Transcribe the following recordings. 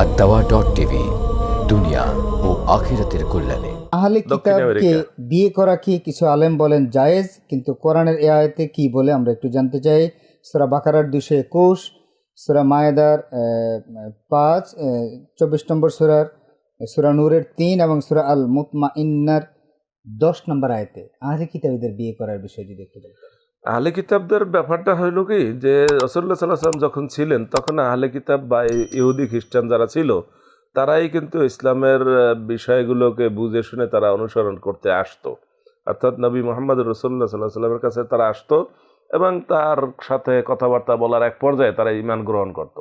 আর দাওয়া dot TV দুনিয়া ও আখিরাতের কল্যাণে। আহলে কিতাবকে বিয়ে করা কি কিছু আলেম বলেন জায়েজ? কিন্তু কোরআনের এ আয়াতে কি বলে আমরা একটু জানতে চাই। সুরা বাকারার দুশো একুশ সুরা মায়েদার পাঁচ চব্বিশ নম্বর সুরার সুরা নূরের তিন এবং সুরা আল মুতমা ইন্নার দশ নম্বর আয়াতে আহলে কিতাবীদের বিয়ে করার বিষয় যদি একটু বলতেন। আহলে কিতাবদের ব্যাপারটা হইল কি, যে রসল্লা সাল্লাম যখন ছিলেন, তখন আহলে কিতাব বা ইহুদি খ্রিস্টান যারা ছিল, তারাই কিন্তু ইসলামের বিষয়গুলোকে বুঝে শুনে তারা অনুসরণ করতে আসতো। অর্থাৎ নবী মোহাম্মদ রসল্লা সাল্লাহ সাল্লামের কাছে তারা আসতো এবং তার সাথে কথাবার্তা বলার এক পর্যায়ে তারা ইমান গ্রহণ করত।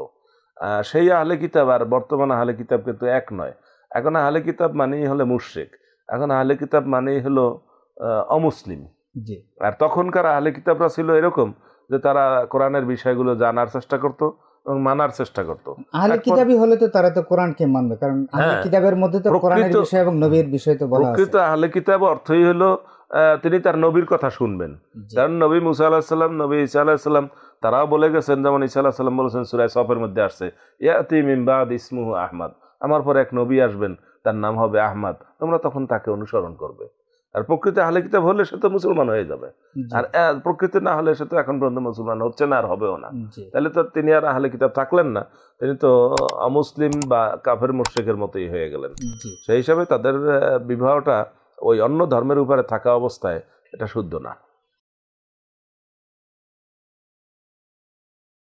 সেই আহলে কিতাব আর বর্তমান আহলে কিতাব কিন্তু এক নয়। এখন আহলে কিতাব মানেই হলো মুশরিক। এখন আহলে কিতাব মানেই হলো অমুসলিম। আর তখনকার আহলে কিতাবরা ছিল এরকম যে তারা কোরআনের বিষয়গুলো জানার চেষ্টা করত এবং মানার চেষ্টা করত। আহলে একপর- কিতাবী হলে তো তারা তো কোরআনকে মানবে কারণ আহলে হ্যাঁ। কিতাবের মধ্যে তো কোরআনের বিষয় এবং নবীর বিষয় তো বলা আছে। প্রকৃত আহলে কিতাব অর্থই হলো তিনি তার নবীর কথা শুনবেন। কারণ নবী মুসা আলাহিসাল্লাম নবী ঈসা আলাহিসাল্লাম তারাও বলে গেছেন যেমন ঈসা আলাহিসাল্লাম বলেছেন সুরায় সফের মধ্যে আসছে ইয়াতি মিমবাদ ইসমুহু আহমদ। আমার পর এক নবী আসবেন তার নাম হবে আহমদ। তোমরা তখন তাকে অনুসরণ করবে। আর প্রকৃত আহলে কিতাব হলে সে তো মুসলমান হয়ে যাবে। আর প্রকৃতি না হলে সে তো এখন পর্যন্ত মুসলমান হচ্ছে না আর হবেও না। তাহলে তো তিনি আর আহলে কিতাব থাকলেন না তিনি তো অমুসলিম বা কাফের মুর্শিকের মতোই হয়ে গেলেন। সেই হিসাবে তাদের বিবাহটা ওই অন্য ধর্মের উপরে থাকা অবস্থায় এটা শুদ্ধ না।